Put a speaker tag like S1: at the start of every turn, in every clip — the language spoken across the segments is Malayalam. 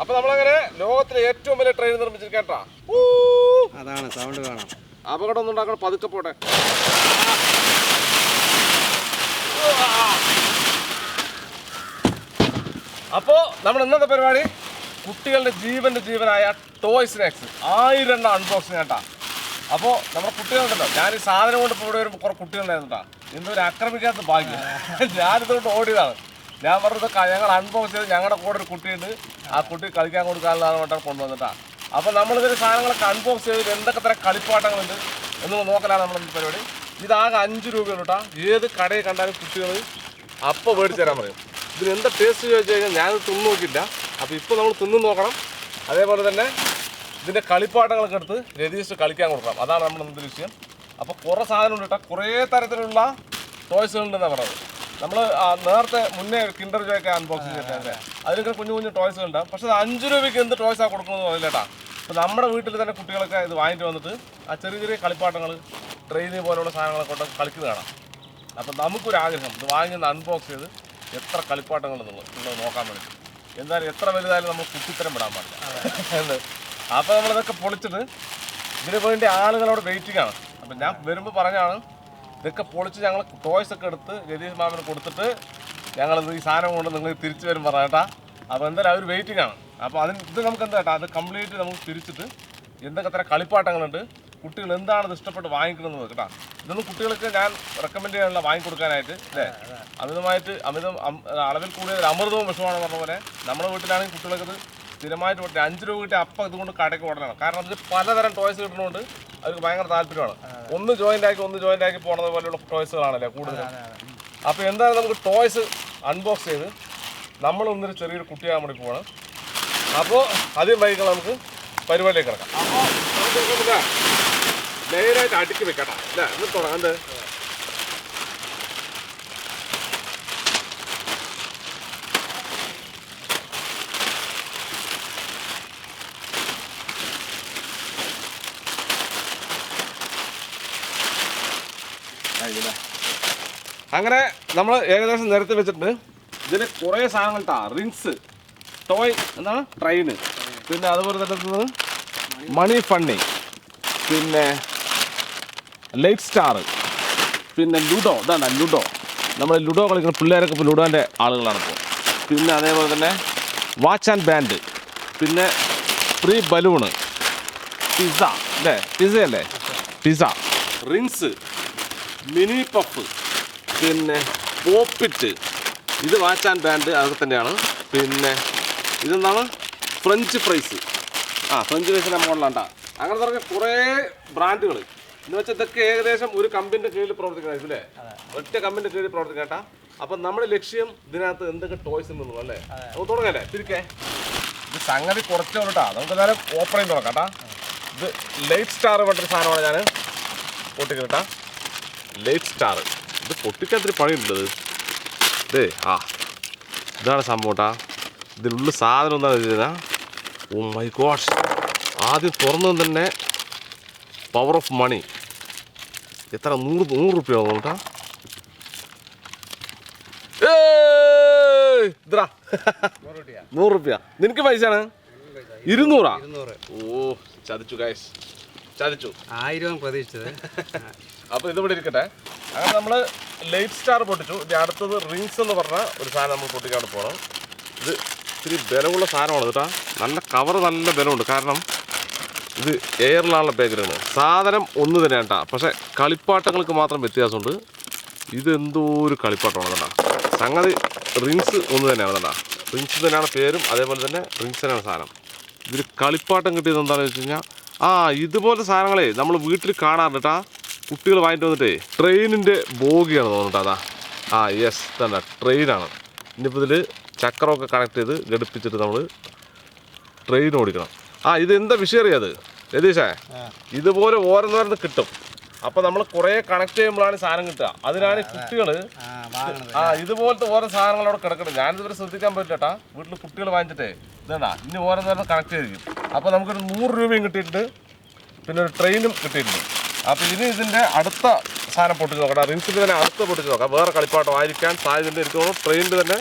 S1: അപ്പൊ നമ്മളങ്ങനെ ലോകത്തിലെ ഏറ്റവും വലിയ ട്രെയിൻ നിർമ്മിച്ചിരിക്കാൻ അതാണ് സൗണ്ട് കാണാം അപകടം ഒന്നും ഉണ്ടാക്കണം പതുക്കെ പോട്ടെ അപ്പോ നമ്മൾ ഇന്നത്തെ പരിപാടി കുട്ടികളുടെ ജീവന്റെ ജീവനായ ടോയ്സ് നെക്സ് ആയിരം എണ്ണം അൺബോക്സിങ് കേട്ടാ അപ്പോ നമ്മുടെ കുട്ടികളുണ്ടല്ലോ ഞാൻ ഈ സാധനം കൊണ്ട് ഇപ്പോൾ ഇവിടെ വരുമ്പോൾ കുറേ കുട്ടികളുണ്ടായിരുന്നുട്ടാ ഇന്നൊരു ആക്രമിക്കാത്ത ഭാഗ്യം ഞാനിതുകൊണ്ട് ഓടിയതാണ് ഞാൻ പറഞ്ഞത് ഞങ്ങൾ അൺബോക്സ് ചെയ്ത് ഞങ്ങളുടെ കൂടെ ഒരു കുട്ടിയുണ്ട് ആ കുട്ടി കളിക്കാൻ കൊടുക്കാനുള്ള കൊണ്ടുവന്നിട്ടാ കൊണ്ടുവന്നിട്ടാണ് അപ്പോൾ നമ്മളിതിൽ സാധനങ്ങളൊക്കെ അൺബോക്സ് ചെയ്ത് എന്തൊക്കെ തരം കളിപ്പാട്ടങ്ങളുണ്ട് എന്ന് നോക്കലാണ് നമ്മുടെ പരിപാടി ഇതാകെ അഞ്ച് രൂപയുള്ളൂ കേട്ടോ ഏത് കടയിൽ കണ്ടാലും കുട്ടികൾ അപ്പോൾ മേടിച്ചു തരാൻ പറയും ഇതിന് എന്താ ടേസ്റ്റ് ചോദിച്ചു കഴിഞ്ഞാൽ ഞാൻ തിന്നു നോക്കില്ല അപ്പോൾ ഇപ്പോൾ നമ്മൾ തിന്നു നോക്കണം അതേപോലെ തന്നെ ഇതിൻ്റെ കളിപ്പാട്ടങ്ങളൊക്കെ എടുത്ത് രതീഷ് കളിക്കാൻ കൊടുക്കണം അതാണ് നമ്മുടെ ഇന്നത്തെ വിഷയം അപ്പോൾ കുറേ ഉണ്ട് കേട്ടോ കുറേ തരത്തിലുള്ള ടോയ്സുകളുണ്ടെന്നാണ് പറയുന്നത് നമ്മൾ നേരത്തെ മുന്നേ കിൻഡർ ജോയൊക്കെ അൺബോക്സിങ് ചെയ്തിട്ടുണ്ട് അതിലൊക്കെ കുഞ്ഞു കുഞ്ഞു ടോയ്സ് ഉണ്ടാവും പക്ഷെ അത് അഞ്ച് രൂപയ്ക്ക് എന്ത് ടോയ്സാണ് കൊടുക്കുന്നത് പറയില്ലേട്ടാ അപ്പോൾ നമ്മുടെ വീട്ടിൽ തന്നെ കുട്ടികളൊക്കെ ഇത് വാങ്ങിട്ട് വന്നിട്ട് ആ ചെറിയ ചെറിയ കളിപ്പാട്ടങ്ങൾ ട്രെയിനി പോലുള്ള സാധനങ്ങളൊക്കെ കൊണ്ട് കളിക്കുന്നത് കാണാം അപ്പം ആഗ്രഹം ഇത് വാങ്ങിന്ന് അൺബോക്സ് ചെയ്ത് എത്ര കളിപ്പാട്ടങ്ങൾ നിങ്ങൾ നോക്കാൻ വേണ്ടി എന്തായാലും എത്ര വലുതായാലും നമുക്ക് കുട്ടിത്തരം വിടാൻ പാടില്ല അപ്പോൾ നമ്മളിതൊക്കെ പൊളിച്ചിട്ട് ഇതിനു വേണ്ടി ആളുകളോട് വെയിറ്റിംഗ് ആണ് അപ്പം ഞാൻ വരുമ്പോൾ പറഞ്ഞാണ് ഇതൊക്കെ പൊളിച്ച് ഞങ്ങൾ ടോയ്സ് ഒക്കെ എടുത്ത് രതീഷ് മാമിന് കൊടുത്തിട്ട് ഞങ്ങൾ ഈ സാധനം കൊണ്ട് നിങ്ങൾ തിരിച്ചു വരും പറ കേട്ടാ അപ്പോൾ എന്തായാലും അവർ വെയിറ്റിംഗ് ആണ് അപ്പോൾ അതിന് ഇത് നമുക്ക് എന്താ കേട്ടോ അത് കംപ്ലീറ്റ് നമുക്ക് തിരിച്ചിട്ട് എന്തൊക്കെ തരം കളിപ്പാട്ടങ്ങളുണ്ട് കുട്ടികൾ എന്താണ് ഇത് ഇഷ്ടപ്പെട്ട് വാങ്ങിക്കുന്നത് കേട്ടാ ഇതൊന്നും കുട്ടികൾക്ക് ഞാൻ റെക്കമെൻഡ് ചെയ്യാനുള്ള കൊടുക്കാനായിട്ട് അല്ലേ അമിതമായിട്ട് അമിതം അളവിൽ കൂടിയ അമൃതവും വിഷമാണ് പറഞ്ഞ പോലെ നമ്മുടെ വീട്ടിലാണെങ്കിൽ കുട്ടികൾക്ക് ഇത് സ്ഥിരമായിട്ട് കൊടുക്കുക അഞ്ച് രൂപ കിട്ടിയ അപ്പം ഇതുകൊണ്ട് കടയ്ക്ക് ഓടണം കാരണം അതിൽ പലതരം ടോയ്സ് കിട്ടുന്നതുകൊണ്ട് അവർക്ക് ഭയങ്കര താല്പര്യമാണ് ഒന്ന് ജോയിന്റ് ആക്കി ഒന്ന് ജോയിന്റ് ആക്കി പോണത് പോലെയുള്ള ടോയ്സുകളാണല്ലേ കൂടുതലും അപ്പൊ എന്തായാലും നമുക്ക് ടോയ്സ് അൺബോക്സ് ചെയ്ത് നമ്മൾ ഒന്നൊരു ചെറിയൊരു കുട്ടിയാകാൻ വേണ്ടി പോകണം അപ്പോ ആദ്യം വൈകി നമുക്ക് പരിപാടിയിലേക്ക് ഇറക്കാം അടുക്കി വെക്കട്ടെ അല്ലേ അങ്ങനെ നമ്മൾ ഏകദേശം നിരത്തി വെച്ചിട്ട് ഇതിൽ കുറേ സാധനങ്ങൾ ഇട്ടാ റിൻസ് ടോയ് എന്താണ് ട്രെയിന് പിന്നെ അതുപോലെ തന്നെ മണി ഫണ്ണി പിന്നെ ലൈറ്റ് സ്റ്റാർ പിന്നെ ലുഡോ ഇതാണ് ലുഡോ നമ്മൾ ലുഡോ കളിക്കുന്ന പിള്ളേരൊക്കെ ഇപ്പോൾ ലുഡോൻ്റെ ആളുകളാണ് ഇപ്പോൾ പിന്നെ അതേപോലെ തന്നെ വാച്ച് ആൻഡ് ബാൻഡ് പിന്നെ ഫ്രീ ബലൂണ് പിസ്സ അല്ലേ പിസ്സ അല്ലേ പിസ്സ റിൻസ് മിനി പഫ് പിന്നെ പോപ്പിറ്റ് ഇത് വാച്ച് ആൻഡ് ബാൻഡ് അതൊക്കെ തന്നെയാണ് പിന്നെ ഇതെന്താണ് ഫ്രഞ്ച് ഫ്രൈസ് ആ ഫ്രഞ്ച് ഫ്രൈസിൻ്റെ മോഡലാണ്ട അങ്ങനെ പറഞ്ഞ കുറേ ബ്രാൻഡുകൾ എന്ന് വെച്ചാൽ ഇതൊക്കെ ഏകദേശം ഒരു കമ്പിൻ്റെ കീഴിൽ പ്രവർത്തിക്കണം അല്ലേ ഒറ്റ കമ്പിൻ്റെ കീഴിൽ പ്രവർത്തിക്കട്ടാ അപ്പം നമ്മുടെ ലക്ഷ്യം ഇതിനകത്ത് എന്തൊക്കെ ടോയ്സ് എന്നുള്ളൂ അല്ലേ നമുക്ക് തുടങ്ങല്ലേ തിരിക്കേ ഇത് സംഗതി കുറച്ചോളൂ കേട്ടോ നമുക്ക് നേരം ഓപ്പറേയും തുടങ്ങാം കേട്ടാ ഇത് ലൈറ്റ് സ്റ്റാർ പറഞ്ഞൊരു സാധനമാണ് ഞാൻ പൊട്ടിക്കുന്നത് ലൈറ്റ് സ്റ്റാർ ഇത് പൊട്ടിക്കാത്തൊരു ഇത്തിരി പണിയുണ്ടത് ഇതേ ആ ഇതാണ് സംഭവം ഇതിലുള്ള സാധനം എന്താണെന്ന് വെച്ച് കഴിഞ്ഞാൽ ഓ മൈ ഗോഷ് ആദ്യം തുറന്നു തന്നെ പവർ ഓഫ് മണി എത്ര നൂറ് നൂറ് റുപ്യ കേട്ടാ നൂറ് റുപ്യ നിനക്ക് പൈസ ആണ് ഇരുന്നൂറാ ഓ ചതിച്ചു കാശ് ചതിച്ചു
S2: ആയിരം പ്രതീക്ഷിച്ചത്
S1: അപ്പോൾ ഇതിവിടെ ഇരിക്കട്ടെ അങ്ങനെ നമ്മൾ ലൈറ്റ് സ്റ്റാർ പൊട്ടിച്ചു ഇനി അടുത്തത് റിങ്സ് എന്ന് പറഞ്ഞ ഒരു സാധനം നമ്മൾ പൊട്ടിക്കാൻ പോകണം ഇത് ഇത്തിരി ബലമുള്ള സാധനമാണ് കേട്ടാ നല്ല കവർ നല്ല ബലമുണ്ട് കാരണം ഇത് എയറിലാണുള്ള ബാക്ക്ഗ്രൗണ്ട് സാധനം ഒന്ന് തന്നെ കേട്ടാ പക്ഷേ കളിപ്പാട്ടങ്ങൾക്ക് മാത്രം വ്യത്യാസമുണ്ട് ഇതെന്തോ ഒരു കളിപ്പാട്ടമാണ് കേട്ടാ സംഗതി റിങ്സ് ഒന്ന് തന്നെയാണ് കേട്ടാ റിങ്സ് തന്നെയാണ് പേരും അതേപോലെ തന്നെ റിങ്സ് തന്നെയാണ് സാധനം ഇതിൽ കളിപ്പാട്ടം കിട്ടിയത് എന്താണെന്ന് വെച്ച് കഴിഞ്ഞാൽ ആ ഇതുപോലത്തെ സാധനങ്ങളെ നമ്മൾ വീട്ടിൽ കാണാറുണ്ട് കുട്ടികൾ വാങ്ങിട്ട് വന്നിട്ടേ ട്രെയിനിൻ്റെ ബോഗിയാണ് തോന്നുന്നുണ്ട് അതാ ആ യെസ് തന്നെ ട്രെയിനാണ് ഇനിയിപ്പോൾ ഇതിൽ ചക്രമൊക്കെ കണക്ട് ചെയ്ത് ഘടിപ്പിച്ചിട്ട് നമ്മൾ ട്രെയിൻ ഓടിക്കണം ആ ഇത് എന്താ വിഷയം രതീഷേ ഇതുപോലെ ഓരോന്നോരോന്ന് കിട്ടും അപ്പൊ നമ്മൾ കുറെ കണക്ട് ചെയ്യുമ്പോഴാണ് സാധനം കിട്ടുക അതിനാണ് കുട്ടികൾ ആ ഇതുപോലത്തെ ഓരോ സാധനങ്ങൾ അവിടെ കിടക്കണം ഞാനിതുവരെ ശ്രദ്ധിക്കാൻ പറ്റില്ലട്ടാ വീട്ടിൽ കുട്ടികൾ വാങ്ങിച്ചിട്ടേ ഇതാ ഇനി ഓരോ നേരം കണക്ട് ചെയ്തിരിക്കും അപ്പൊ നമുക്കൊരു നൂറ് രൂപയും കിട്ടിയിട്ടുണ്ട് പിന്നെ ഒരു ട്രെയിനും കിട്ടിയിട്ടുണ്ട് അപ്പൊ ഇനി ഇതിന്റെ അടുത്ത സാധനം പൊട്ടിച്ച് നോക്കട്ടെ റിൻസിന്റെ തന്നെ അടുത്ത് പൊട്ടിച്ച് നോക്കാം വേറെ കളിപ്പാട്ടം ആയിരിക്കാൻ സാധ്യത എനിക്ക് തോന്നുന്നു തന്നെ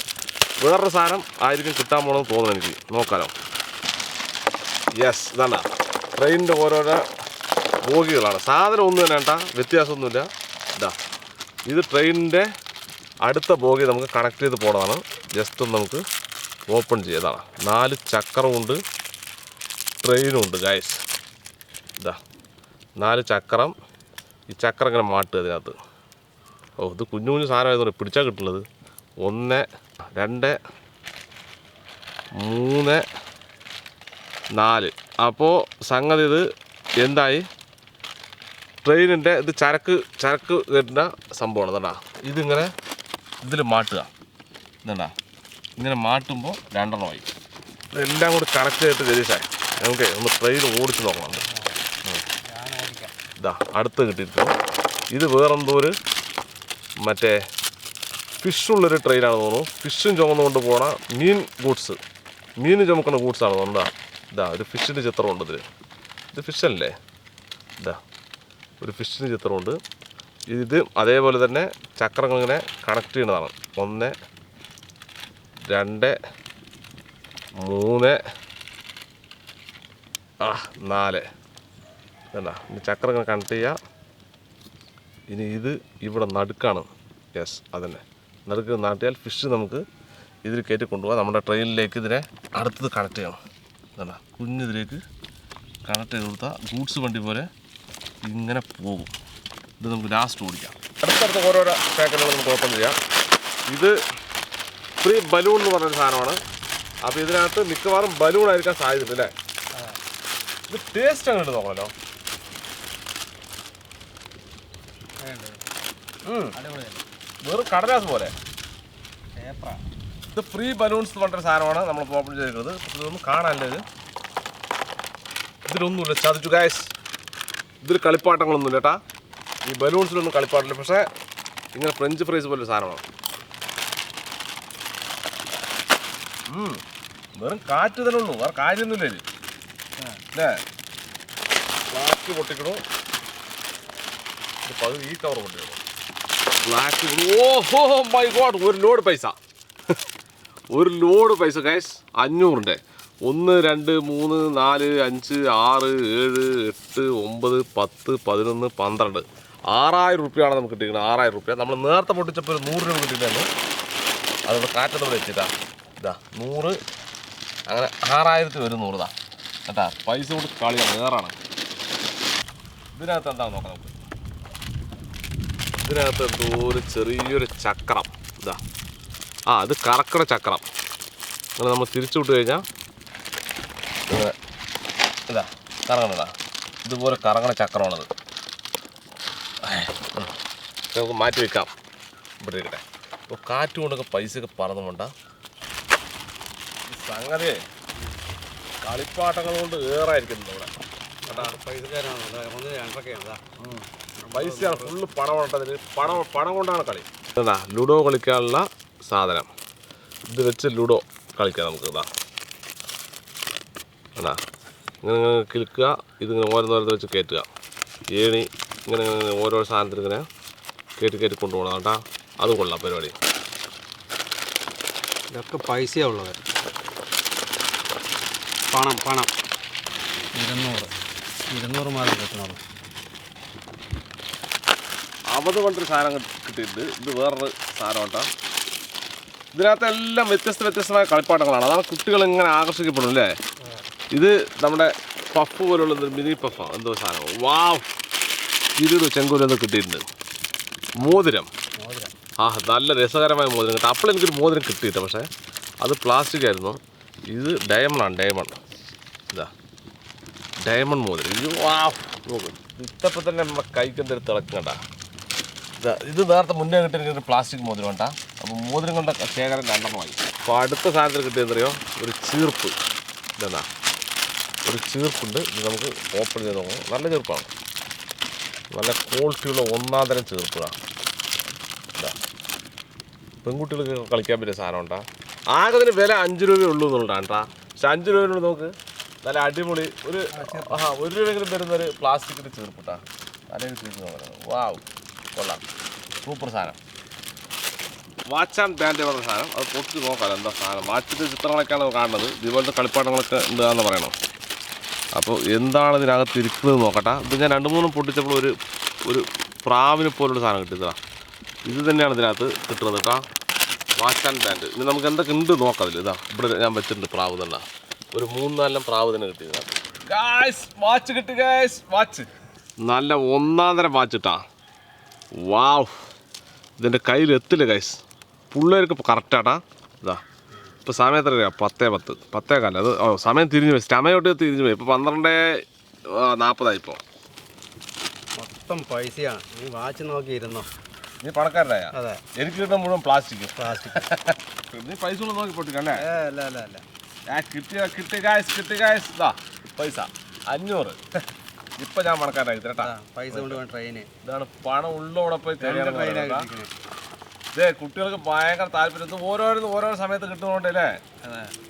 S1: വേറൊരു സാധനം ആയിരിക്കും കിട്ടാൻ പോകണമെന്ന് തോന്നുന്നു എനിക്ക് നോക്കാലോ യെസ് ഇതാണ് ട്രെയിനിന്റെ ഓരോരോ ബോഗികളാണ് സാധനം ഒന്നും തന്നെ വേണ്ട വ്യത്യാസമൊന്നുമില്ല ഇതാ ഇത് ട്രെയിനിൻ്റെ അടുത്ത ബോഗി നമുക്ക് കണക്ട് ചെയ്ത് പോണതാണ് ജസ്റ്റ് ഒന്ന് നമുക്ക് ഓപ്പൺ ചെയ്തതാണ് നാല് ചക്രമുണ്ട് ട്രെയിനുണ്ട് ഗൈസ് ഇതാ നാല് ചക്രം ഈ ചക്രം ഇങ്ങനെ മാട്ടുക അതിനകത്ത് ഓ ഇത് കുഞ്ഞു കുഞ്ഞു സാധനമായതുകൊണ്ട് പിടിച്ചാൽ കിട്ടുന്നത് ഒന്ന് രണ്ട് മൂന്ന് നാല് അപ്പോൾ സംഗതി ഇത് എന്തായി ട്രെയിനിൻ്റെ ഇത് ചരക്ക് ചരക്ക് കെട്ടുന്ന സംഭവമാണ് എന്താ ഇതിങ്ങനെ ഇതിൽ മാട്ടുക എന്താ ഇങ്ങനെ മാട്ടുമ്പോൾ രണ്ടെണ്ണമായി ഇതെല്ലാം കൂടി കണക്ട് ചെയ്തിട്ട് ജലീഷേ നമുക്ക് ഒന്ന് ട്രെയിൻ ഓടിച്ച് നോക്കണം ഇതാ അടുത്ത് കിട്ടിയിട്ടു ഇത് വേറെന്തോ ഒരു മറ്റേ ഫിഷുള്ളൊരു ട്രെയിനാണ് തോന്നുന്നു ഫിഷും ചുമന്നുകൊണ്ട് പോണ മീൻ ഗൂഡ്സ് മീൻ ചുമക്കുന്ന ഗൂഡ്സാണ് തോന്നുന്നു ഇതാ ഒരു ഫിഷിൻ്റെ ചിത്രമുണ്ട് ഇതിൽ ഇത് ഫിഷല്ലേ ഇതാ ഒരു ഫിഷിൻ്റെ ചിത്രമുണ്ട് ഇത് അതേപോലെ തന്നെ ചക്രങ്ങൾ ഇങ്ങനെ കണക്ട് ചെയ്യുന്നതാണ് ഒന്ന് രണ്ട് മൂന്ന് ആ നാല് വേണ്ട ഇനി ചക്രം ഇങ്ങനെ കണക്ട് ചെയ്യുക ഇനി ഇത് ഇവിടെ നടുക്കാണ് യെസ് അതന്നെ നടുക്ക് നാട്ടിയാൽ ഫിഷ് നമുക്ക് ഇതിൽ കയറ്റി കൊണ്ടുപോകാം നമ്മുടെ ട്രെയിനിലേക്ക് ഇതിനെ അടുത്തത് കണക്ട് ചെയ്യണം വേണ്ട കുഞ്ഞിതിലേക്ക് കണക്ട് ചെയ്ത് കൊടുത്താൽ ഗൂഡ്സ് വണ്ടി പോലെ ഇങ്ങനെ പോകും ഇത് നമുക്ക് ലാസ്റ്റ് ഓടിക്കാം അടുത്തടുത്ത് ഓരോരോ പാക്കറ്റുകൾ നമുക്ക് ഓപ്പൺ ചെയ്യാം ഇത് ഫ്രീ ബലൂൺ എന്ന് പറഞ്ഞൊരു സാധനമാണ് അപ്പോൾ ഇതിനകത്ത് മിക്കവാറും ബലൂൺ ആയിരിക്കാൻ സാധ്യത അല്ലേ ഇത് ടേസ്റ്റ് അങ്ങനെ തോന്നലോ വെറും കടലാസ് പോലെ ഇത് ഫ്രീ ബലൂൺസ് എന്ന് പറഞ്ഞൊരു സാധനമാണ് നമ്മൾ ഓപ്പൺ ചെയ്തിരിക്കുന്നത് ഇതൊന്നും കാണാനില്ല ഇത് ഇതിലൊന്നുമില്ല ചതിച്ചു ഗായസ് ഇതിൽ കളിപ്പാട്ടങ്ങളൊന്നും ഇല്ല കേട്ടാ ഈ ബലൂൺസിലൊന്നും കളിപ്പാട്ടില്ല പക്ഷേ ഇങ്ങനെ ഫ്രഞ്ച് ഫ്രൈസ് പോലൊരു സാധനമാണ് വെറും കാറ്റ് തന്നെ ഉള്ളൂ വേറെ കാര്യമൊന്നുമില്ല ഇത് അല്ലേ ബ്ലാക്ക് പൊട്ടിക്കണു പകുതി ഈ കവർ പൊട്ടിക്കണം ബ്ലാക്ക് ഓഹോ മൈ ഗോഡ് ഒരു ലോഡ് പൈസ ഒരു ലോഡ് പൈസ ഗൈസ് അഞ്ഞൂറിൻ്റെ ഒന്ന് രണ്ട് മൂന്ന് നാല് അഞ്ച് ആറ് ഏഴ് എട്ട് ഒമ്പത് പത്ത് പതിനൊന്ന് പന്ത്രണ്ട് ആറായിരം റുപ്യാണ് നമുക്ക് കിട്ടിയിരിക്കുന്നത് ആറായിരം റുപ്യ നമ്മൾ നേരത്തെ പൊട്ടിച്ചപ്പോൾ ഒരു നൂറ് രൂപ കിട്ടിയിട്ടുണ്ടായിരുന്നു അതുകൊണ്ട് കാറ്റത്ത് വെച്ചിട്ടാ ഇതാ നൂറ് അങ്ങനെ ആറായിരത്തി ഒരു നൂറ് കേട്ടാ പൈസ കൊടുത്ത് കളിയാണ് വേറാണ് ഇതിനകത്ത് എന്താണെന്ന് നോക്കാം നമുക്ക് ഇതിനകത്ത് എന്തോ ഒരു ചെറിയൊരു ചക്രം ഇതാ ആ അത് കറക്കട ചക്രം അങ്ങനെ നമ്മൾ തിരിച്ചു വിട്ട് കഴിഞ്ഞാൽ ഇങ്ങനെ ഇതാ കറങ്ങണതാ ഇതുപോലെ കറങ്ങണ ചക്രമാണത് നമുക്ക് മാറ്റി വെക്കാം ഇവിടെ ഇരിക്കട്ടെ അപ്പോൾ കാറ്റ് കൊണ്ടൊക്കെ പൈസയൊക്കെ പറന്നുമുണ്ട സംഗതി കളിപ്പാട്ടങ്ങൾ കൊണ്ട് ഏറായിരിക്കുന്നു ഇവിടെ പൈസ ഫുള്ള് പണം ഉണ്ടതിന് പണം പണം കൊണ്ടാണ് കളി ലുഡോ കളിക്കാനുള്ള സാധനം ഇത് വെച്ച് ലുഡോ കളിക്കാം നമുക്ക് ഇതാ അല്ല ഇങ്ങനെ ഇങ്ങനെ കിൽക്കുക ഇതിങ്ങനെ ഓരോന്നോരോന്ന് വെച്ച് കയറ്റുക ഏണി ഇങ്ങനെ ഇങ്ങനെ ഓരോ സാധനത്തിന് ഇങ്ങനെ കയറ്റി കയറ്റി കൊണ്ടുപോകണം കേട്ടോ അത് കൊള്ളാം പരിപാടി ഇതൊക്കെ പൈസ ഉള്ളത് പണം പണം
S2: ഇരുന്നൂറ് ഇരുന്നൂറ് മാർക്ക് കിട്ടണം
S1: അവത് കൊണ്ടൊരു സാധനം കിട്ടിയിട്ടുണ്ട് ഇത് വേറൊരു സാധനം കേട്ടോ എല്ലാം വ്യത്യസ്ത വ്യത്യസ്തമായ കളിപ്പാട്ടങ്ങളാണ് അതാണ് കുട്ടികൾ ഇങ്ങനെ ആകർഷിക്കപ്പെടും അല്ലേ ഇത് നമ്മുടെ പഫ് പോലുള്ള മിനി പഫ എന്തോ സാധനം വാവ് ഇരുപത് ചെങ്കൂലൊന്ന് കിട്ടിയിട്ടുണ്ട് മോതിരം ആ നല്ല രസകരമായ മോതിരം കിട്ടും അപ്പോൾ എനിക്കൊരു മോതിരം കിട്ടിയിട്ട് പക്ഷേ അത് പ്ലാസ്റ്റിക് ആയിരുന്നു ഇത് ആണ് ഡയമണ്ട് ഇതാ ഡയമണ്ട് മോതിരം ഇത് വാവ് നോക്ക് ഇത്തപ്പം തന്നെ നമ്മുടെ കൈക്ക് എന്തൊരു തിളക്കണ്ട ഇതാ ഇത് നേരത്തെ മുന്നേ കിട്ടിയ പ്ലാസ്റ്റിക് മോതിരം വേണ്ട അപ്പോൾ മോതിരം കൊണ്ട് ശേഖരം രണ്ടെണ്ണമായി അപ്പോൾ അടുത്ത സാധനത്തിൽ കിട്ടിയെന്നറിയോ ഒരു ചീർപ്പ് ഇതെന്താ ഒരു ചീർപ്പുണ്ട് ഇത് നമുക്ക് ഓപ്പൺ ചെയ്ത് നോക്കാം നല്ല ചെറുപ്പാണ് നല്ല ക്വാളിറ്റിയുള്ള ഒന്നാം തരം ചീർപ്പുകളാണ് പെൺകുട്ടികൾക്ക് കളിക്കാൻ പറ്റിയ സാധനം ഉണ്ടാ ആകെ അതിന് വില അഞ്ച് രൂപയേ ഉള്ളൂ എന്നുള്ളതാണ് കേട്ടോ പക്ഷെ അഞ്ച് രൂപയോട് നമുക്ക് നല്ല അടിപൊളി ഒരു ആ ഒരു രൂപയെങ്കിലും വരുന്ന ഒരു പ്ലാസ്റ്റിക്കിൻ്റെ ചീർപ്പിട്ടാ നല്ലൊരു ചീർപ്പ് വാവ് കൊള്ളാം സൂപ്പർ സാധനം വാച്ച് ആൻഡ് ബാൻഡ് പറഞ്ഞ സാധനം അത് പൊട്ടി നോക്കാം എന്താ സാധനം വാച്ചിൻ്റെ ചിത്രങ്ങളൊക്കെയാണ് കാണുന്നത് ഇതുപോലത്തെ കളിപ്പാട്ടങ്ങളൊക്കെ എന്താണെന്ന് പറയണോ അപ്പോൾ എന്താണ് ഇതിനകത്ത് ഇരിക്കുന്നത് നോക്കട്ടെ ഇത് ഞാൻ രണ്ട് മൂന്നും പൊട്ടിച്ചപ്പോൾ ഒരു ഒരു പ്രാവിനെ പോലുള്ള സാധനം കിട്ടിയതാ ഇത് തന്നെയാണ് ഇതിനകത്ത് കിട്ടുന്നത് കേട്ടോ വാച്ച് ആൻഡ് പാൻറ്റ് ഇനി നമുക്ക് എന്തൊക്കെ ഉണ്ട് നോക്കാം ഇതാ ഇവിടെ ഞാൻ വെച്ചിട്ടുണ്ട് പ്രാവ് തന്നെ ഒരു മൂന്നാലെല്ലാം പ്രാവ് തന്നെ കിട്ടി ഗായ്സ് വാച്ച് കിട്ടി ഗായ്സ് വാച്ച് നല്ല ഒന്നാം തരം വാച്ചിട്ടാ വാവ് ഇതിൻ്റെ കയ്യിൽ എത്തില്ല ഗൈസ് പിള്ളേർക്ക് കറക്റ്റാട്ടാ ഇതാ ഇപ്പം സമയം എത്ര പത്തേ പത്ത് പത്തേ കാലം അത് ഓ സമയം തിരിഞ്ഞു പോയി സ്റ്റമയോട്ട് തിരിഞ്ഞു പോയി ഇപ്പം പന്ത്രണ്ട് നാൽപ്പതായിപ്പോൾ
S2: മൊത്തം പൈസയാണ് നീ വാച്ച് നോക്കി ഇരുന്നോ
S1: നീ പണക്കാരനായ അതെ എനിക്ക് കിട്ടുന്ന മുഴുവൻ പ്ലാസ്റ്റിക് പ്ലാസ്റ്റിക് നീ പൈസ ഒന്നും നോക്കി പൊട്ടിക്കണ്ടേ അല്ല അല്ല അല്ല ഞാൻ കിട്ടിയ കിട്ടിയ കാശ് കിട്ടിയ കാശ് ഇതാ പൈസ അഞ്ഞൂറ് ഇപ്പൊ ഞാൻ പണക്കാരായി
S2: പൈസ കൊണ്ട് ട്രെയിന്
S1: ഇതാണ് പണം ഉള്ളോടെ പോയി തരാൻ ഇതേ കുട്ടികൾക്ക് ഭയങ്കര താല്പര്യം ഇത് ഓരോരുന്ന് ഓരോ സമയത്ത് കിട്ടുന്നതുകൊണ്ടല്ലേ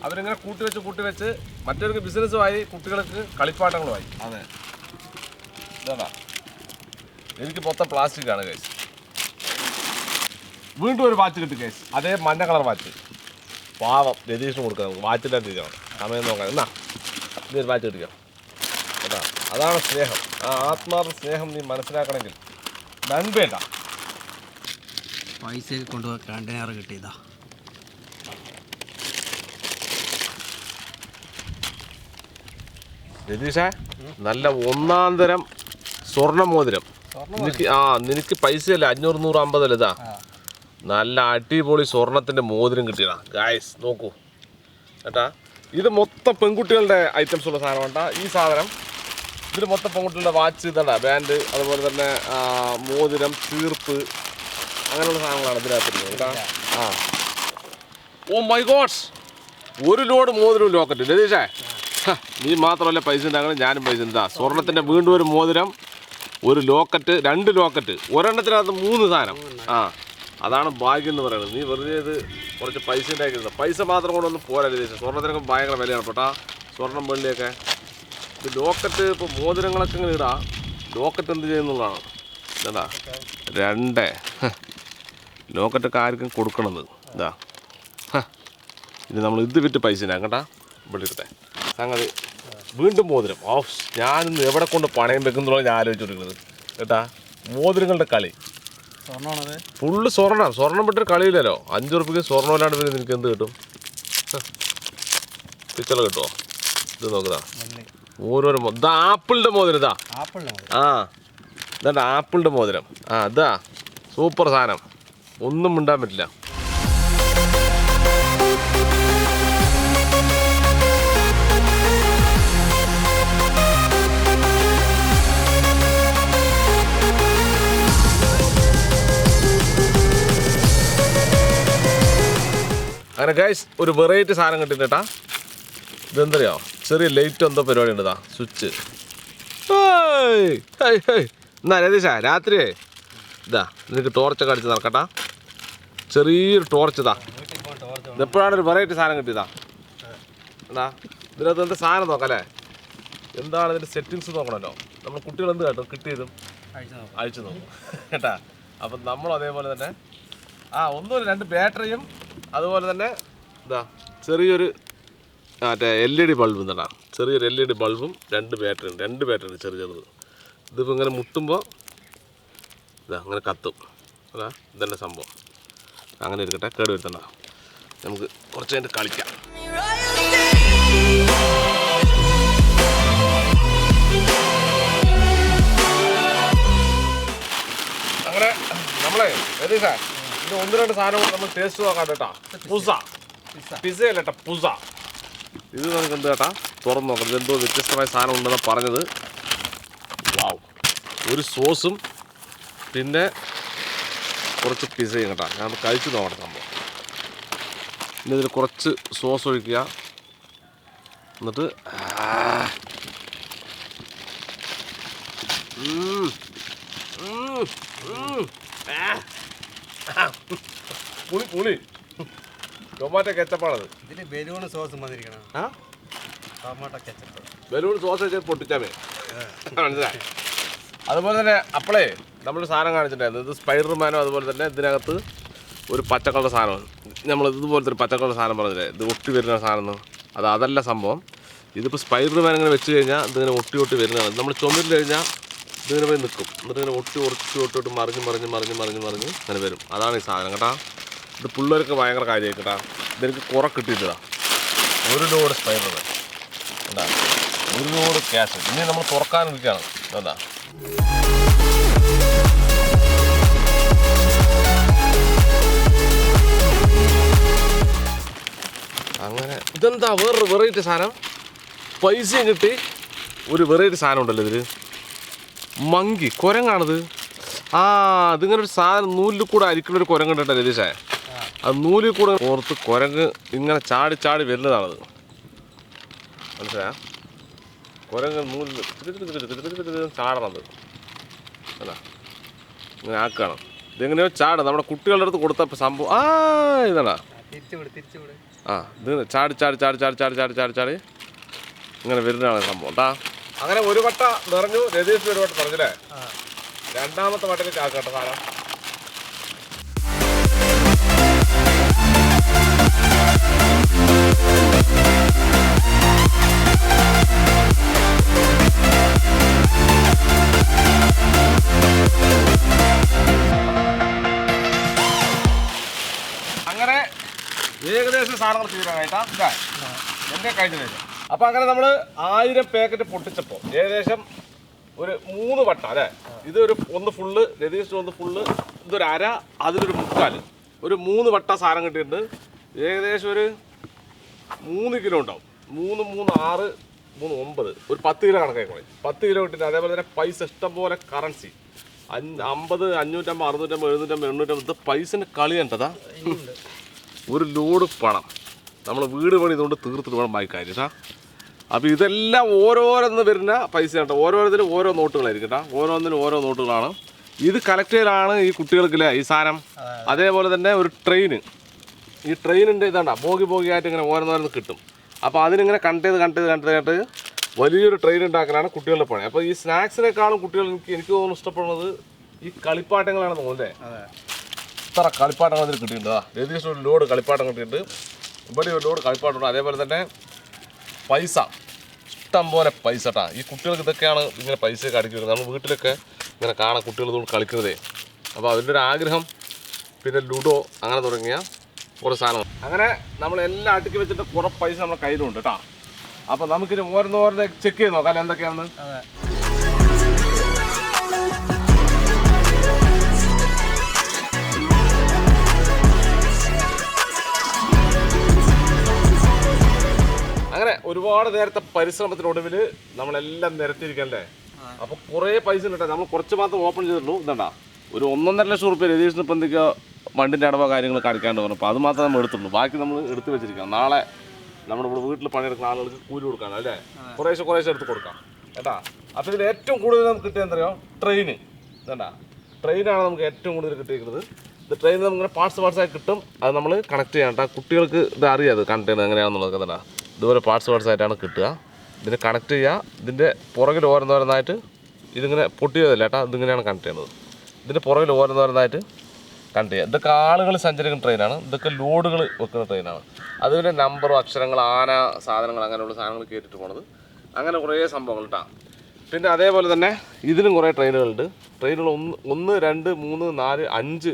S1: അവരിങ്ങനെ കൂട്ടി വെച്ച് കൂട്ടി വെച്ച് മറ്റവർക്ക് ബിസിനസ്സുമായി കുട്ടികൾക്ക് കളിപ്പാട്ടങ്ങളുമായി അതെ ഇതാ എനിക്ക് മൊത്തം പ്ലാസ്റ്റിക് ആണ് കേസ് വീണ്ടും ഒരു വാച്ച് കിട്ടി കേസ് അതേ മഞ്ഞ കളർ വാച്ച് പാവം രതീഷിന് കൊടുക്കാം വാച്ചിൻ്റെ വാച്ചില്ലാതെ സമയം നോക്കാം എന്നാ ഇതൊരു വാച്ച് കിട്ടിക്കാം അതാണ് സ്നേഹം ആ ആത്മാർത്ഥ സ്നേഹം നീ മനസ്സിലാക്കണമെങ്കിൽ നന്മ
S2: പൈസ കൊണ്ടുപോയി കണ്ടെയ്നർ കിട്ടിയതാ
S1: രജനീഷേ നല്ല ഒന്നാം തരം സ്വർണ്ണ മോതിരം നിനക്ക് ആ നിനക്ക് പൈസയല്ല അഞ്ഞൂറ് നൂറ് അമ്പതല്ല ഇതാ നല്ല അടിപൊളി സ്വർണത്തിന്റെ മോതിരം കിട്ടിയതാ ഗായസ് നോക്കൂ കേട്ടാ ഇത് മൊത്തം പെൺകുട്ടികളുടെ ഐറ്റംസ് ഉള്ള സാധനമാണ് ഈ സാധനം ഇതിൽ മൊത്തം പെൺകുട്ടികളുടെ വാച്ച് ഇതാ ബാൻഡ് അതുപോലെ തന്നെ മോതിരം ചീർപ്പ് അങ്ങനെയുള്ള സാധനങ്ങളാണ് ഇതിനകത്ത് കേട്ടോ ആ ഓ മൈ ഗോഡ്സ് ഒരു ലോഡ് മോതിരം ലോക്കറ്റ് ലതീഷേ നീ മാത്രമല്ല പൈസ ഉണ്ടാക്കണം ഞാനും പൈസ ഉണ്ടാ സ്വർണത്തിൻ്റെ വീണ്ടും ഒരു മോതിരം ഒരു ലോക്കറ്റ് രണ്ട് ലോക്കറ്റ് ഒരെണ്ണത്തിനകത്ത് മൂന്ന് സാധനം ആ അതാണ് ഭാഗ്യം എന്ന് പറയുന്നത് നീ വെറുതെ ഇത് കുറച്ച് പൈസ ഉണ്ടാക്കിയിരുന്നത് പൈസ മാത്രം ഒന്നും പോരാ ലതീഷ് സ്വർണത്തിനൊക്കെ ഭയങ്കര വിലയാണ് പെട്ടാ സ്വർണം വെള്ളിയൊക്കെ ഇത് ലോക്കറ്റ് ഇപ്പോൾ മോതിരങ്ങളൊക്കെ ഇങ്ങനെ ഇടാം ലോക്കറ്റ് എന്ത് ചെയ്യുന്നുള്ളതാണ് എന്താ രണ്ട് ലോക്കറ്റൊക്കെ ആർക്കും കൊടുക്കണത് ഇതാ ഇത് നമ്മൾ ഇത് വിറ്റ് പൈസ കേട്ടാ ഇവിടെ സംഗതി വീണ്ടും മോതിരം ഓഫ് ഞാനിന്ന് എവിടെ കൊണ്ട് പണയം വെക്കുന്നുള്ള ഞാൻ ആലോചിച്ചോണ്ടിരിക്കുന്നത് കേട്ടാ മോതിരങ്ങളുടെ കളി ഫുള്ള് സ്വർണ്ണ സ്വർണ്ണം വിട്ടൊരു കളിയില്ലല്ലോ അഞ്ചു റുപ്യക്ക് സ്വർണ്ണം ഇല്ലാണ്ട് പിന്നെ നിനക്ക് എന്ത് കിട്ടും പിച്ചള കിട്ടുമോ ഇത് നോക്കുതാ ഓരോരോ ഇതാ ആപ്പിളിന്റെ മോതിരം ഇതാ ആ ഇതാ ആപ്പിളിന്റെ മോതിരം ആ ഇതാ സൂപ്പർ സാധനം ഒന്നും ഉണ്ടാൻ പറ്റില്ല അങ്ങനെ ഗൈസ് ഒരു വെറൈറ്റി സാധനം കിട്ടിയിട്ടാ ഇതെന്തറിയോ ചെറിയ ലൈറ്റ് എന്തോ പരിപാടി ഉണ്ടതാ സ്വിച്ച് എന്നാ രതീഷാ രാത്രിയേ ഇതാ നിനക്ക് ടോർച്ചൊക്കെ അടിച്ച് നടക്കട്ടാ ചെറിയൊരു ടോർച്ച് ഇതാ ഇതെപ്പോഴാണ് ഒരു വെറൈറ്റി സാധനം കിട്ടിയതാ എന്താ ഇതിനകത്ത് എന്താ സാധനം നോക്കാം അല്ലേ എന്താണ് ഇതിൻ്റെ സെറ്റിങ്സ് നോക്കണമല്ലോ നമ്മൾ കുട്ടികൾ എന്ത് കേട്ടോ കിട്ടിയതും അയച്ചു നോക്കും കേട്ടാ അപ്പം നമ്മൾ അതേപോലെ തന്നെ ആ ഒന്നും രണ്ട് ബാറ്ററിയും അതുപോലെ തന്നെ എന്താ ചെറിയൊരു മറ്റേ എൽ ഇ ഡി ബൾബും തന്നെ ചെറിയൊരു എൽ ഇ ഡി ബൾബും രണ്ട് ബാറ്ററിയും രണ്ട് ബാറ്ററി ഉണ്ട് ചെറിയ ചെറുത് ഇതിപ്പോൾ ഇങ്ങനെ മുട്ടുമ്പോൾ ഇതാ അങ്ങനെ കത്തും അതാ ഇതന്നെ സംഭവം അങ്ങനെ ഇരിക്കട്ടെ കേട് വരുത്തണ്ട നമുക്ക് കുറച്ച് കഴിഞ്ഞ് കളിക്കാം അങ്ങനെ നമ്മളെ രതീഷ ഇത് ഒന്ന് രണ്ട് സാധനം നമ്മൾ ടേസ്റ്റ് നോക്കാം കേട്ടാ പുസ പിസ അല്ല കേട്ടാ പുസ ഇത് നമുക്ക് എന്ത് കേട്ടാ തുറന്ന് നോക്കാം ഇതെന്തോ വ്യത്യസ്തമായ സാധനം ഉണ്ടെന്നാണ് പറഞ്ഞത് വാവ് ഒരു സോസും പിന്നെ കുറച്ച് പിസ കേട്ടോ ഞാൻ കഴിച്ചു നോക്കണം സംഭവം ഇനി ഇതിൽ കുറച്ച് സോസ് ഒഴിക്കുക എന്നിട്ട് പുളി പുളി ടൊമാറ്റോ കെച്ചപ്പാണത്
S2: ഇതിന് ബലൂൺ സോസ് മതിരിക്കണം ആ ടൊമാറ്റോ കെച്ചപ്പ്
S1: ബലൂൺ സോസ് പൊട്ടിച്ചാൽ മതി മനസ്സിലായി അതുപോലെ തന്നെ അപ്പളേ നമ്മൾ സാധനം കാണിച്ചിട്ടുണ്ടായിരുന്നു ഇത് സ്പൈഡർമാനോ അതുപോലെ തന്നെ ഇതിനകത്ത് ഒരു പച്ചക്കളുടെ സാധനം നമ്മൾ ഇതുപോലത്തെ ഒരു പച്ചക്കളുടെ സാധനം പറഞ്ഞില്ലേ ഇത് ഒട്ടി വരുന്ന സാധനം അത് അതല്ല സംഭവം ഇതിപ്പോൾ സ്പൈഡർമാൻ ഇങ്ങനെ വെച്ച് കഴിഞ്ഞാൽ ഇതിങ്ങനെ ഒട്ടി ഒട്ടി വരുന്നതാണ് നമ്മൾ ചുമരിൽ കഴിഞ്ഞാൽ ഇതിങ്ങനെ പോയി നിൽക്കും എന്നിട്ട് ഇങ്ങനെ ഒട്ടി ഒട്ടി ഒട്ടിട്ട് മറിഞ്ഞ് മറിഞ്ഞ് മറിഞ്ഞ് മറിഞ്ഞ് മറിഞ്ഞ് അങ്ങനെ വരും അതാണ് ഈ സാധനം കേട്ടാ ഇത് പിള്ളേർക്ക് ഭയങ്കര കാര്യമായി കേട്ടാ ഇതെനിക്ക് കുറ കിട്ടിയിട്ടാണ് ഒരു ലോഡ് സ്പൈഡർമാൻ കേട്ടാ ഒരു ലോഡ് ക്യാഷ് ഇനി നമ്മൾ തുറക്കാനിരിക്കുകയാണ് എന്താ അങ്ങനെ ഇതെന്താ വേറൊരു വെറൈറ്റി സാധനം പൈസയും കിട്ടി ഒരു വെറൈറ്റി സാധനം ഉണ്ടല്ലോ ഇതിൽ മങ്കി കുരങ്ങാണത് ആ അതിങ്ങനെ ഒരു സാധനം നൂലിൽ കൂടെ അരിക്കുന്ന ഒരു കുരങ്ങ് ഉണ്ടല്ലോ രതീഷേ അത് നൂലിൽ കൂടെ ഓർത്ത് കുരങ്ങ് ഇങ്ങനെ ചാടി ചാടി വരുന്നതാണത് മനസ്സിലായ കുരങ്ങ് നൂലിൽ ചാടണത് അല്ല ഇങ്ങനെ ആക്കണം ഇതെങ്ങനെയോ ചാട് നമ്മുടെ കുട്ടികളുടെ അടുത്ത് കൊടുത്തപ്പോൾ സംഭവം ആ ഇതാണ്
S2: തിരിച്ചു തിരിച്ചു
S1: ആ ഇത് ചാടി ചാടി ചാടി ചാടി ചാടി ചാടി ചാടി ചാടി ഇങ്ങനെ വരുന്നതാണ് സംഭവം കേട്ടാ അങ്ങനെ ഒരു വട്ട നിറഞ്ഞു രതീഷ് ഒരു വട്ടം പറഞ്ഞില്ലേ രണ്ടാമത്തെ വട്ടത്തിൽ ചാക്കാട്ടോ സാധനം ഏകദേശം സാധനങ്ങൾ തീരാനായിട്ടാണ് എന്റെ എൻ്റെ കഴിഞ്ഞ നേരം അങ്ങനെ നമ്മൾ ആയിരം പാക്കറ്റ് പൊട്ടിച്ചപ്പോ ഏകദേശം ഒരു മൂന്ന് വട്ട അല്ലേ ഇതൊരു ഒന്ന് ഫുള്ള് രതീഷ് ഒന്ന് ഫുള്ള് ഇതൊരു അര അതിലൊരു മുക്കാൽ ഒരു മൂന്ന് വട്ട സാധനം കിട്ടിയിട്ടുണ്ട് ഏകദേശം ഒരു മൂന്ന് കിലോ ഉണ്ടാവും മൂന്ന് മൂന്ന് ആറ് മൂന്ന് ഒമ്പത് ഒരു പത്ത് കിലോ കണക്കായിക്കോളെ പത്ത് കിലോ കിട്ടിയിട്ടുണ്ട് അതേപോലെ തന്നെ പൈസ ഇഷ്ടം പോലെ കറൻസി അഞ്ച് അമ്പത് അഞ്ഞൂറ്റമ്പത് അറുന്നൂറ്റമ്പത് എഴുന്നൂറ്റമ്പത് എണ്ണൂറ്റമ്പത് പൈസ കളി കണ്ടതാ ഒരു ലോഡ് പണം നമ്മൾ വീട് പണി ഇതുകൊണ്ട് തീർത്തിട്ട് വേണം ബാക്കി കാര്യം കേട്ടാ അപ്പോൾ ഇതെല്ലാം ഓരോരോന്ന് വരുന്ന പൈസ കേട്ടോ ഓരോരുത്തരും ഓരോ നോട്ടുകളായിരിക്കും കേട്ടോ ഓരോന്നിനും ഓരോ നോട്ടുകളാണ് ഇത് കളക്ട് ചെയ്താണ് ഈ കുട്ടികൾക്കില്ലേ ഈ സാധനം അതേപോലെ തന്നെ ഒരു ട്രെയിൻ ഈ ട്രെയിനിൻ്റെ ഇതാണ്ട ബോഗി ബോഗിയായിട്ട് ഇങ്ങനെ ഓരോന്നോരോന്ന് കിട്ടും അപ്പോൾ അതിനിങ്ങനെ കണ്ട് ചെയ്ത് കണ്ട് ചെയ്ത് കണ്ട് ചെയ്തിട്ട് വലിയൊരു ട്രെയിൻ ഉണ്ടാക്കലാണ് കുട്ടികളുടെ പണി അപ്പോൾ ഈ സ്നാക്സിനേക്കാളും കുട്ടികൾ എനിക്ക് എനിക്ക് തോന്നുന്നു ഇഷ്ടപ്പെടുന്നത് ഈ കളിപ്പാട്ടങ്ങളാണ് തോന്നുന്നത് എത്ര കളിപ്പാട്ടങ്ങൾ അതിൽ കിട്ടിയിട്ടുണ്ട് രതീഷ് ഒരു ലോഡ് കളിപ്പാട്ടം കിട്ടിയിട്ടുണ്ട് ഇവിടെ ഒരു ലോഡ് കളിപ്പാട്ടുണ്ട് അതേപോലെ തന്നെ പൈസ ഇഷ്ടം പോലെ പൈസ കേട്ടാ ഈ കുട്ടികൾക്ക് ഇതൊക്കെയാണ് ഇങ്ങനെ പൈസയൊക്കെ അടിക്കുന്നത് നമ്മൾ വീട്ടിലൊക്കെ ഇങ്ങനെ കാണാൻ കുട്ടികളിതുകൊണ്ട് കളിക്കുന്നതേ അപ്പോൾ അതിൻ്റെ ഒരു ആഗ്രഹം പിന്നെ ലുഡോ അങ്ങനെ തുടങ്ങിയ കുറേ സാധനം അങ്ങനെ നമ്മൾ എല്ലാം അടുക്കി വെച്ചിട്ട് കുറേ പൈസ നമ്മുടെ കയ്യിലുണ്ട് കേട്ടോ അപ്പോൾ നമുക്കിനി ഓരോന്ന് ചെക്ക് ചെയ്ത് നോക്കാം എന്തൊക്കെയാണെന്ന് ഒരുപാട് നേരത്തെ പരിശ്രമത്തിനൊടുവിൽ നമ്മളെല്ലാം നിരത്തിയിരിക്കല്ലേ അപ്പൊ കുറെ പൈസ കിട്ടാ നമ്മൾ കുറച്ച് മാത്രം ഓപ്പൺ ചെയ്തിട്ടുള്ളൂ എന്താ ഒരു ഒന്നൊന്നര ലക്ഷം റുപ്യ രതീഷിന് ഇപ്പം എന്തൊക്കെയോ വണ്ടിൻ്റെ അടവോ കാര്യങ്ങൾ കാണിക്കാണ്ട് പറഞ്ഞു അപ്പോൾ അത് മാത്രമേ നമ്മൾ എടുത്തുള്ളൂ ബാക്കി നമ്മൾ എടുത്തു വെച്ചിരിക്കാം നാളെ നമ്മുടെ ഇവിടെ വീട്ടിൽ പണിയെടുക്കുന്ന ആളുകൾക്ക് കൂലി കൊടുക്കാം അല്ലേ കുറേശ്ശെ കുറേശ്ശെ എടുത്ത് കൊടുക്കാം കേട്ടാ അപ്പോൾ ഇതിൽ ഏറ്റവും കൂടുതൽ നമുക്ക് കിട്ടിയെന്നറിയോ ട്രെയിൻ ട്രെയിന് ട്രെയിനാണ് നമുക്ക് ഏറ്റവും കൂടുതൽ കിട്ടിയിരിക്കുന്നത് ഇത് ട്രെയിൻ ഇങ്ങനെ പാർട്സ് പാർട്സ് ആയി കിട്ടും അത് നമ്മൾ കണക്ട് കേട്ടാ കുട്ടികൾക്ക് ഇത് അറിയാം അത് ചെയ്യുന്നത് എങ്ങനെയാണെന്നുള്ളത് കേട്ടാ ഇതുപോലെ പാർട്സ് പാർട്സ് ആയിട്ടാണ് കിട്ടുക ഇതിന് കണക്ട് ചെയ്യുക ഇതിൻ്റെ പുറകിൽ ഓരോന്നോരുന്നതായിട്ട് ഇതിങ്ങനെ പൊട്ടിയതല്ല കേട്ടോ ഇതിങ്ങനെയാണ് കണക്ട് ചെയ്യുന്നത് ഇതിൻ്റെ പുറകിൽ ഓരോന്നോരുന്നതായിട്ട് കണക്ട് ചെയ്യുക ഇതൊക്കെ ആളുകൾ സഞ്ചരിക്കുന്ന ട്രെയിനാണ് ഇതൊക്കെ ലോഡുകൾ വെക്കുന്ന ട്രെയിനാണ് അതുപോലെ നമ്പറും അക്ഷരങ്ങൾ ആന സാധനങ്ങൾ അങ്ങനെയുള്ള സാധനങ്ങൾ കയറ്റിട്ട് പോണത് അങ്ങനെ കുറേ സംഭവങ്ങൾ കേട്ടോ പിന്നെ അതേപോലെ തന്നെ ഇതിനും കുറേ ട്രെയിനുകളുണ്ട് ട്രെയിനുകൾ ഒന്ന് ഒന്ന് രണ്ട് മൂന്ന് നാല് അഞ്ച്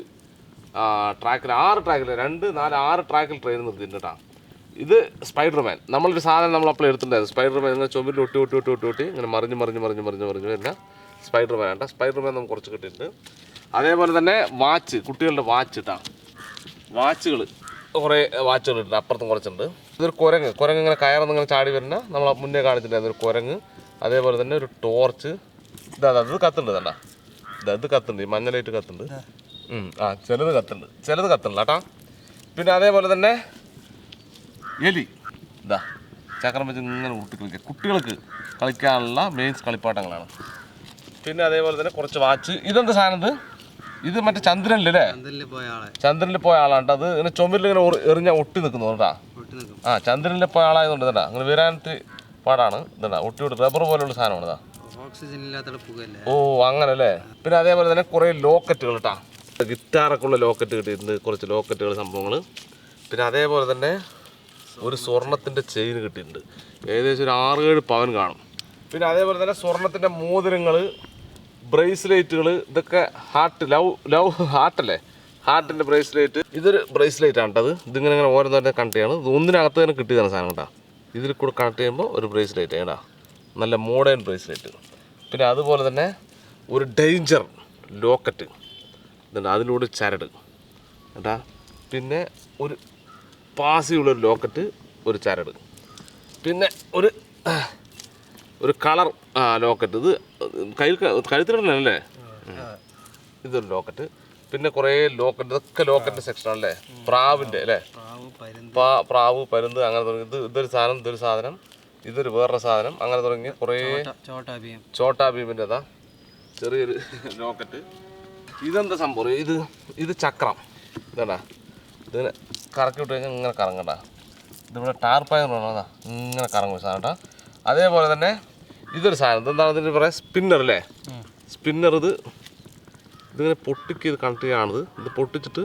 S1: ട്രാക്കിൽ ആറ് ട്രാക്കിൽ രണ്ട് നാല് ആറ് ട്രാക്കിൽ ട്രെയിൻ നിർത്തിയിട്ടുണ്ട് കേട്ടോ ഇത് സ്പൈഡർമാൻ നമ്മളൊരു സാധനം നമ്മൾ അപ്പോൾ എടുത്തിട്ടുണ്ടായിരുന്നു സ്പൈഡർമാൻ എന്നാൽ ചുമരിൽ ഒട്ടി ഒട്ടി ഒട്ടി ഒട്ടി ഒട്ടി ഇങ്ങനെ മറിഞ്ഞ് മറിഞ്ഞ് മറിഞ്ഞ് മറിഞ്ഞ് മറിഞ്ഞ് വരുന്ന സ്പൈഡർമാൻ ആട്ടെ സ്പൈഡർമാൻ നമുക്ക് കുറച്ച് കിട്ടിയിട്ടുണ്ട് അതേപോലെ തന്നെ വാച്ച് കുട്ടികളുടെ വാച്ച് ഇട്ടാ വാച്ചുകൾ കുറേ വാച്ചുകൾ ഇട്ടുണ്ട് അപ്പുറത്തും കുറച്ചുണ്ട് ഇതൊരു കുരങ്ങ് കുരങ്ങ് ഇങ്ങനെ കയറുന്ന ഇങ്ങനെ ചാടി വരുന്ന നമ്മൾ മുന്നേ കാണിച്ചിട്ടുണ്ടായിരുന്നു ഒരു കുരങ്ങ് അതേപോലെ തന്നെ ഒരു ടോർച്ച് ഇതാ അത് കത്തുണ്ട് തണ്ട ഇതാ ഇത് കത്തുണ്ട് ഈ മഞ്ഞ ലൈറ്റ് കത്തുണ്ട് ആ ചിലത് കത്തുണ്ട് ചിലത് കത്തുണ്ട് കേട്ടാ പിന്നെ അതേപോലെ തന്നെ എലി ഇതാ ചക്രം വെച്ച് ഇങ്ങനെ ഉരുട്ടി കളിക്കുക കുട്ടികൾക്ക് കളിക്കാനുള്ള മെയിൻസ് കളിപ്പാട്ടങ്ങളാണ് പിന്നെ അതേപോലെ തന്നെ കുറച്ച് വാച്ച് ഇതെന്താ സാധനം ഇത് ഇത് മറ്റേ ചന്ദ്രനിൽ അല്ലേ ചന്ദ്രനിൽ പോയ ആളാണ് അത് ഇങ്ങനെ ചുമരിൽ ഇങ്ങനെ എറിഞ്ഞ ഒട്ടി നിൽക്കുന്നു കേട്ടാ ആ ചന്ദ്രനിൽ പോയ ആളായതുകൊണ്ട് ഇതാ അങ്ങനെ വരാനത്തി പാടാണ് ഇതാ ഒട്ടിയോട് റബ്ബർ പോലെയുള്ള സാധനമാണ് ഇതാ ഓ അങ്ങനെ അല്ലേ പിന്നെ അതേപോലെ തന്നെ കുറേ ലോക്കറ്റുകൾ കേട്ടാ ഗിറ്റാറൊക്കെ ഉള്ള ലോക്കറ്റ് കിട്ടിയിട്ടുണ്ട് കുറച്ച് ലോക്കറ്റുകൾ സംഭവങ്ങൾ പിന്നെ അതേപോലെ തന്നെ ഒരു സ്വർണത്തിന്റെ ചെയിൻ കിട്ടിയിട്ടുണ്ട് ഏകദേശം ഒരു ആറ് ഏഴ് പവൻ കാണും പിന്നെ അതേപോലെ തന്നെ സ്വർണത്തിന്റെ മോതിരങ്ങൾ ബ്രേസ്ലെറ്റുകൾ ഇതൊക്കെ ഹാർട്ട് ലവ് ലവ് ഹാർട്ടല്ലേ ഹാർട്ടിന്റെ ബ്രേസ്ലെറ്റ് ഇതൊരു ബ്രേസ്ലേറ്റ് ആണ് കേട്ടത് ഇതിങ്ങനെ ഇങ്ങനെ ഓരോ തന്നെ കണക്ട് ചെയ്യണം ഇത് ഒന്നിനകത്ത് തന്നെ കിട്ടിയതാണ് സാധനം കേട്ടോ ഇതിൽ കൂടെ കണക്ട് ചെയ്യുമ്പോൾ ഒരു ബ്രേസ്ലെറ്റ് കേട്ടോ നല്ല മോഡേൺ ബ്രേസ്ലെറ്റ് പിന്നെ അതുപോലെ തന്നെ ഒരു ഡേഞ്ചർ ലോക്കറ്റ് അതിലൂടെ ചരട് കേട്ടാ പിന്നെ ഒരു പാസിയുള്ളൊരു ലോക്കറ്റ് ഒരു ചരട് പിന്നെ ഒരു ഒരു കളർ ലോക്കറ്റ് ഇത് കയ്യിൽ കഴുത്തിലല്ലേ ഇതൊരു ലോക്കറ്റ് പിന്നെ കുറേ ലോക്കറ്റ് ഇതൊക്കെ ലോക്കറ്റിൻ്റെ സെക്ഷനാണല്ലേ പ്രാവിൻ്റെ അല്ലേ പ്രാവ് പരുന്ത് അങ്ങനെ തുടങ്ങി ഇത് ഇതൊരു സാധനം ഇതൊരു സാധനം ഇതൊരു വേറൊരു സാധനം അങ്ങനെ തുടങ്ങി കുറേ ചോട്ടാ ഭീമിൻ്റെ അതാ ചെറിയൊരു ലോക്കറ്റ് ഇതെന്താ സംഭവം ഇത് ഇത് ചക്രം ഇതാ ഇതിങ്ങനെ കറക്കി വിട്ട് കഴിഞ്ഞാൽ ഇങ്ങനെ കറങ്ങട്ടാ ഇതിവിടെ ടാർപ്പായ പറഞ്ഞാൽ ഇങ്ങനെ കറങ്ങും സാധനം കേട്ടോ അതേപോലെ തന്നെ ഇതൊരു സാധനം ഇതെന്താണ് ഇതിൻ്റെ പറയുക സ്പിന്നർ അല്ലേ സ്പിന്നർ ഇത് ഇതിങ്ങനെ പൊട്ടിക്ക് ഇത് കണക്ട് ചെയ്യാണത് ഇത് പൊട്ടിച്ചിട്ട്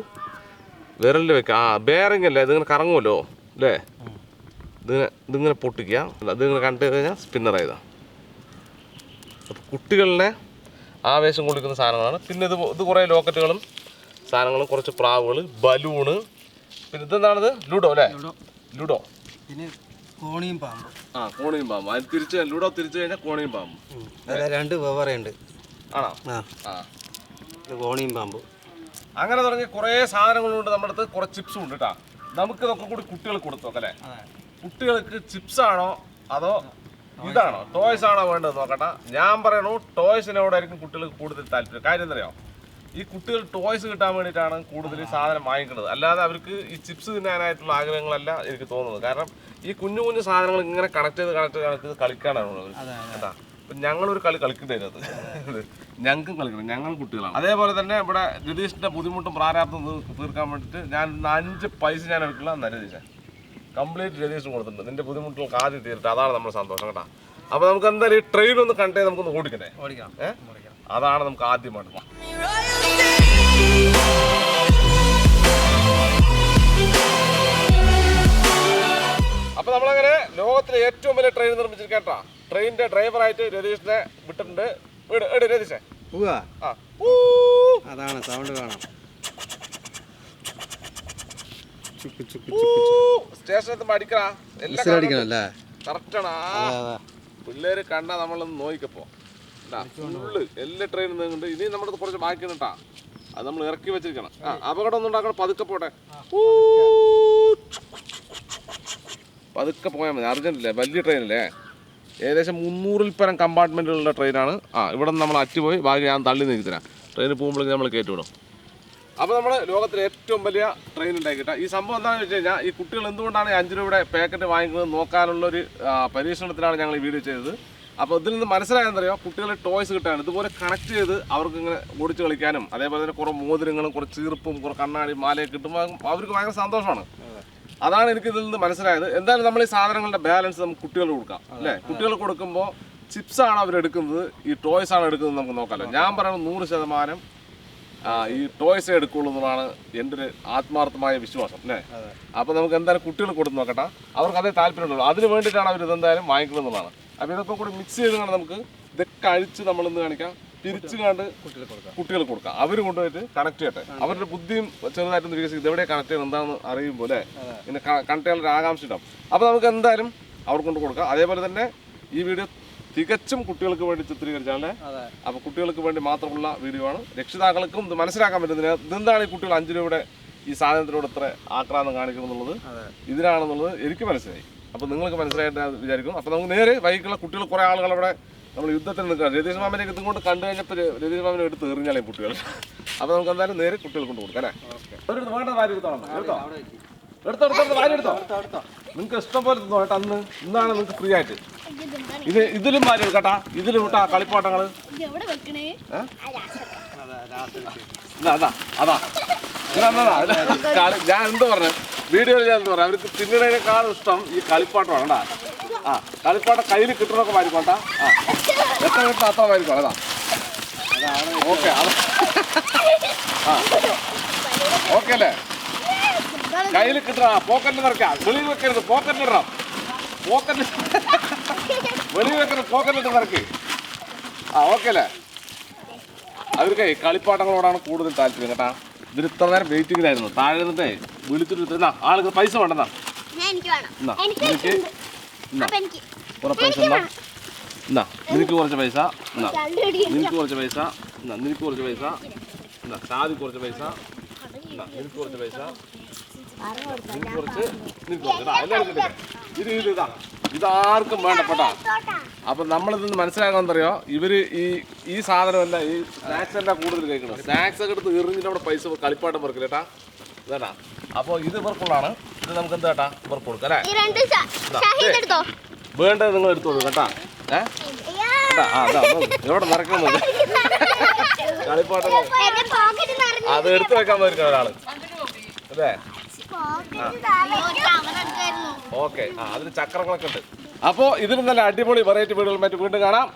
S1: വിരലിൽ വെക്കുക ആ ബേറിംഗ് അല്ലേ ഇതിങ്ങനെ കറങ്ങുമല്ലോ അല്ലേ ഇതിങ്ങനെ ഇതിങ്ങനെ പൊട്ടിക്കുക അതിങ്ങനെ കണക്ട് ചെയ്ത് കഴിഞ്ഞാൽ സ്പിന്നർ സ്പിന്നറായതാണ് അപ്പോൾ കുട്ടികളിനെ ആവേശം കൊടുക്കുന്ന സാധനങ്ങളാണ് പിന്നെ ഇത് ഇത് കുറേ ലോക്കറ്റുകളും സാധനങ്ങളും കുറച്ച് പ്രാവുകൾ ബലൂണ് പിന്നെ ഇതെന്താണത് ലുഡോ അല്ലേ ലുഡോ പിന്നെ
S2: കോണിയും പാമ്പ്
S1: ആ കോണിയും പാമ്പ് അത് തിരിച്ച് ലുഡോ തിരിച്ചു കഴിഞ്ഞാൽ കോണിയും പാമ്പ്
S2: അല്ല രണ്ട് വെവറുണ്ട്
S1: ആണോ ആ കോണിയും പാമ്പ് അങ്ങനെ തുടങ്ങി കുറേ സാധനങ്ങളുണ്ട് നമ്മുടെ അടുത്ത് കുറച്ച് ചിപ്സും ഉണ്ട് കേട്ടോ നമുക്ക് ഇതൊക്കെ കൂടി കുട്ടികൾക്ക് കൊടുത്തു നോക്കല്ലേ കുട്ടികൾക്ക് ചിപ്സ് ആണോ അതോ ഇതാണോ ടോയ്സ് ആണോ വേണ്ടത് നോക്കട്ടെ ഞാൻ പറയണു ടോയ്സിനോടായിരിക്കും കുട്ടികൾക്ക് കൂടുതൽ താല്പര്യം കാര്യം എന്തറിയോ ഈ കുട്ടികൾ ടോയ്സ് കിട്ടാൻ വേണ്ടിയിട്ടാണ് കൂടുതൽ സാധനം വാങ്ങിക്കുന്നത് അല്ലാതെ അവർക്ക് ഈ ചിപ്സ് തിന്നാനായിട്ടുള്ള ആഗ്രഹങ്ങളല്ല എനിക്ക് തോന്നുന്നത് കാരണം ഈ കുഞ്ഞു കുഞ്ഞു സാധനങ്ങൾ ഇങ്ങനെ കണക്ട് ചെയ്ത് കണക്ട് ചെയ്ത് കണക്ട് ചെയ്ത് കളിക്കാനാണ് എന്താ അപ്പം ഞങ്ങളൊരു കളി കളിക്കേണ്ടത് ഞങ്ങൾക്കും കളിക്കണം ഞങ്ങൾ കുട്ടികളാണ് അതേപോലെ തന്നെ ഇവിടെ രതീഷിൻ്റെ ബുദ്ധിമുട്ടും പ്രാരാബ്ദം തീർക്കാൻ വേണ്ടിയിട്ട് ഞാൻ അഞ്ച് പൈസ ഞാൻ എടുക്കില്ല എന്നാ കംപ്ലീറ്റ് രതീഷ് കൊടുത്തിട്ടുണ്ട് നിന്റെ ബുദ്ധിമുട്ടുകൾക്ക് ആദ്യം തീർത്ത് അതാണ് നമ്മുടെ സന്തോഷം കേട്ടോ അപ്പോൾ നമുക്ക് എന്തായാലും ഈ ട്രെയിൻ ഒന്ന് കണ്ടേ നമുക്കൊന്ന് ഓടിക്കണേ അതാണ് നമുക്ക് ആദ്യമായിട്ട് അപ്പോൾ നമ്മളങ്ങനെ ലോകത്തിലെ ഏറ്റവും വലിയ ട്രെയിൻ നിർമ്മിച്ചിരിക്കട്ടാ ട്രെയിനിന്റെ ഡ്രൈവറായിട്ട് രതീഷിനെ വിട്ടിട്ടുണ്ട് എടി രതീഷേ
S2: ആ അതാണ് സൗണ്ട് കാണാം
S1: പിള്ളേര് കണ്ടാ നമ്മളൊന്ന് നോക്കിക്കപ്പോ എല്ലാ ട്രെയിനും ഇനി നമ്മുടെ കുറച്ച് ബാക്കി കേട്ടാ അത് നമ്മൾ ഇറക്കി വെച്ചിരിക്കണം ആ അപകടം ഒന്നും ഉണ്ടാക്കണം പതുക്കെ പോട്ടെ പതുക്കെ പോയാൽ മതി അല്ലേ വലിയ അല്ലേ ഏകദേശം മുന്നൂറിൽ പരം കമ്പാർട്ട്മെൻറ്റുകളുടെ ട്രെയിനാണ് ആ ഇവിടെ നമ്മൾ അറ്റുപോയി ബാക്കി ഞാൻ തള്ളി നീക്കി തരാം ട്രെയിൻ പോകുമ്പോഴേക്ക് നമ്മൾ വിടും അപ്പോൾ നമ്മൾ ലോകത്തിലെ ഏറ്റവും വലിയ ട്രെയിൻ ഉണ്ടാക്കിയിട്ട് ഈ സംഭവം എന്താണെന്ന് വെച്ച് കഴിഞ്ഞാൽ ഈ കുട്ടികൾ എന്തുകൊണ്ടാണ് അഞ്ച് രൂപയുടെ പാക്കറ്റ് വാങ്ങിക്കുന്നത് നോക്കാനുള്ള ഒരു പരീക്ഷണത്തിലാണ് ഞങ്ങൾ ഈ വീഡിയോ ചെയ്തത് അപ്പോൾ ഇതിൽ നിന്ന് മനസ്സിലായെന്നറിയോ കുട്ടികളെ ടോയ്സ് കിട്ടാനും ഇതുപോലെ കണക്ട് ചെയ്ത് അവർക്ക് ഇങ്ങനെ ഓടിച്ച് കളിക്കാനും അതേപോലെ തന്നെ കുറേ മോതിരങ്ങളും കുറേ ചീർപ്പും കുറെ കണ്ണാടി മാലയൊക്കെ കിട്ടുമ്പോൾ അവർക്ക് ഭയങ്കര സന്തോഷമാണ് അതാണ് എനിക്ക് ഇതിൽ നിന്ന് മനസ്സിലായത് എന്തായാലും നമ്മൾ ഈ സാധനങ്ങളുടെ ബാലൻസ് നമുക്ക് കുട്ടികൾ കൊടുക്കാം അല്ലേ കുട്ടികൾ കൊടുക്കുമ്പോൾ ചിപ്സ് ആണ് അവർ എടുക്കുന്നത് ഈ ടോയ്സ് ആണ് എടുക്കുന്നത് നമുക്ക് നോക്കാമല്ലോ ഞാൻ പറയുന്നത് നൂറ് ശതമാനം ഈ ടോയ്സ് എടുക്കുള്ളൂ എന്നതാണ് എൻ്റെ ഒരു ആത്മാർത്ഥമായ വിശ്വാസം അല്ലേ അപ്പോൾ നമുക്ക് എന്തായാലും കുട്ടികൾ കൊടുത്ത് നോക്കട്ടെ അവർക്ക് അതേ താല്പര്യമുള്ളൂ അതിന് വേണ്ടിയിട്ടാണ് അവർ ഇതെന്തായാലും വാങ്ങിക്കുന്നതാണ് അപ്പോൾ ഇതൊക്കെ കൂടി മിക്സ് ചെയ്തുകൊണ്ട് നമുക്ക് ഇതൊക്കെ അഴിച്ച് നമ്മളിന്ന് കാണിക്കാം തിരിച്ചു കണ്ട് കുട്ടികൾ കൊടുക്കാം അവർ കൊണ്ടുപോയിട്ട് കണക്ട് ചെയ്യട്ടെ അവരുടെ ബുദ്ധിയും ചെറുതായിട്ടൊന്ന് വികസിക്കും എവിടെ കണക്ട് ചെയ്യണം എന്താണെന്ന് അറിയുമ്പോൾ അല്ലേ പിന്നെ കണക്ട് ചെയ്യാനുള്ള ആകാംക്ഷ ഉണ്ടാവും അപ്പോൾ നമുക്ക് എന്തായാലും അവർക്കൊണ്ട് കൊണ്ട് കൊടുക്കാം അതേപോലെ തന്നെ ഈ വീഡിയോ തികച്ചും കുട്ടികൾക്ക് വേണ്ടി ചിത്രീകരിച്ചാണ് അപ്പൊ കുട്ടികൾക്ക് വേണ്ടി മാത്രമുള്ള വീഡിയോ ആണ് രക്ഷിതാക്കൾക്കും ഇത് മനസ്സിലാക്കാൻ പറ്റുന്നില്ല ഇതെന്താണ് ഈ കുട്ടികൾ അഞ്ചു രൂപയുടെ ഈ സാധനത്തിനോട് ഇത്ര ആക്രാന്തം കാണിക്കുന്നുള്ളത് ഇതിനാണെന്നുള്ളത് എനിക്ക് മനസ്സിലായി അപ്പൊ നിങ്ങൾക്ക് മനസ്സിലായിട്ട് വിചാരിക്കും അപ്പൊ നമുക്ക് നേരെ വൈകിട്ടുള്ള കുട്ടികൾ കുറെ ആളുകൾ അവിടെ നമ്മൾ യുദ്ധത്തിൽ നിൽക്കുകയാണ് രതീഷ് മാമനെ ഇതും കൊണ്ട് കണ്ടു കഴിഞ്ഞപ്പോൾ രതീഷ് മാമനെ എടുത്ത് എറിഞ്ഞാലേ കുട്ടികൾ അപ്പൊ നമുക്ക് എന്തായാലും നേരെ കുട്ടികൾ കൊണ്ട് കൊടുക്കാം അല്ലേ വേണ്ട കാര്യം എടുത്തോളാം എടുത്തോ എടുത്തോ വാരി എടുത്തോ നിങ്ങൾക്ക് ഇഷ്ടം പോലെ തിന്നോ കേട്ടോ അന്ന് ഇന്നാണ് നിങ്ങൾക്ക് ഫ്രീ ആയിട്ട് ഇത് ഇതിലും വാരി എടുക്കട്ടാ ഇതിലും വിട്ടാ കളിപ്പാട്ടങ്ങള് അതാ ഞാൻ എന്ത് പറഞ്ഞു വീഡിയോയിൽ ഞാൻ എന്ത് പറഞ്ഞു അവർക്ക് തിന്നണേക്കാളും ഇഷ്ടം ഈ കളിപ്പാട്ടമാണ് കേട്ടാ ആ കളിപ്പാട്ട കയ്യിൽ കിട്ടണമൊക്കെ മാറിക്കോട്ടാ ആ എത്ര കിട്ടും അത്ര മാറിക്കോളാം അതാ ഓക്കെ അതാ ആ ഓക്കെ അല്ലേ കയ്യിൽ കിട്ടണം പോക്കറ്റിൽ നിറക്കാം വെളിയിൽ വെക്കരുത് പോക്കറ്റിൽ ഇടണം പോക്കറ്റ് വെളിയിൽ വെക്കരുത് പോക്കറ്റിൽ നിറക്ക് ആ ഓക്കെ അല്ലേ അവർക്ക് കളിപ്പാട്ടങ്ങളോടാണ് കൂടുതൽ താല്പര്യം കേട്ടാ ഇതിന് ഇത്ര നേരം വെയിറ്റിംഗിലായിരുന്നു താഴെ നിന്നിട്ടേ വിളിച്ചിട്ട് എന്നാ ആൾക്ക് പൈസ വേണ്ടെന്നാ
S3: നിനക്ക് എന്നാ
S1: നിനക്ക് കുറച്ച് പൈസ എന്നാ നിനക്ക് കുറച്ച് പൈസ എന്നാ നിനക്ക് കുറച്ച് പൈസ എന്നാ സാധി കുറച്ച് പൈസ എന്നാ നിനക്ക് കുറച്ച് പൈസ ഇതാർക്കും വേണ്ടപ്പെട്ട അപ്പൊ നമ്മളിത് മനസ്സിലാക്കാന്നറിയോ ഇവര് ഈ ഈ സാധനമല്ല ഈ സ്നാക്സ് എല്ലാം കൂടുതൽ കഴിക്കണം സ്നാക്സ് ഒക്കെ എടുത്ത് എറിഞ്ഞിട്ട് അവിടെ പൈസ കളിപ്പാട്ടം പറക്കില്ല കേട്ടാ ഇതാ അപ്പൊ ഇത് ഇവർക്കുള്ളതാണ് ഇത് നമുക്ക് എന്ത് കേട്ടാ ഇവർക്ക് കൊടുക്കാം
S3: അല്ലേ
S1: വേണ്ടത് നിങ്ങൾ എടുത്തോളൂ കേട്ടാ ഇവിടെ നിറക്കുന്നത് കളിപ്പാട്ടം അത് എടുത്തു വെക്കാൻ പോയിരിക്കണം ഒരാള് അല്ലേ ഓക്കെ ആ അതിന് ചക്രങ്ങളൊക്കെ ഉണ്ട് അപ്പോ ഇതിലും നല്ല അടിപൊളി വെറൈറ്റി മറ്റു വീണ്ടും കാണാം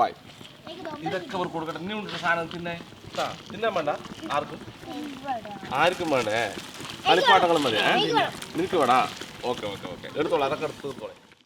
S1: ബൈ ഇതൊക്കെ അവർക്ക് കൊടുക്കട്ടെ ഇനി ഉണ്ട് സാധനം തിന്നെ തിന്നാൻ വേണ്ട ആർക്കും ആർക്കും വേണ്ടേ കളിപ്പാട്ടങ്ങളും മതി നിനക്ക് വേടാ ഓക്കെ ഓക്കെ ഓക്കെ എടുത്തോളാം അതൊക്കെ എടുത്തോളെ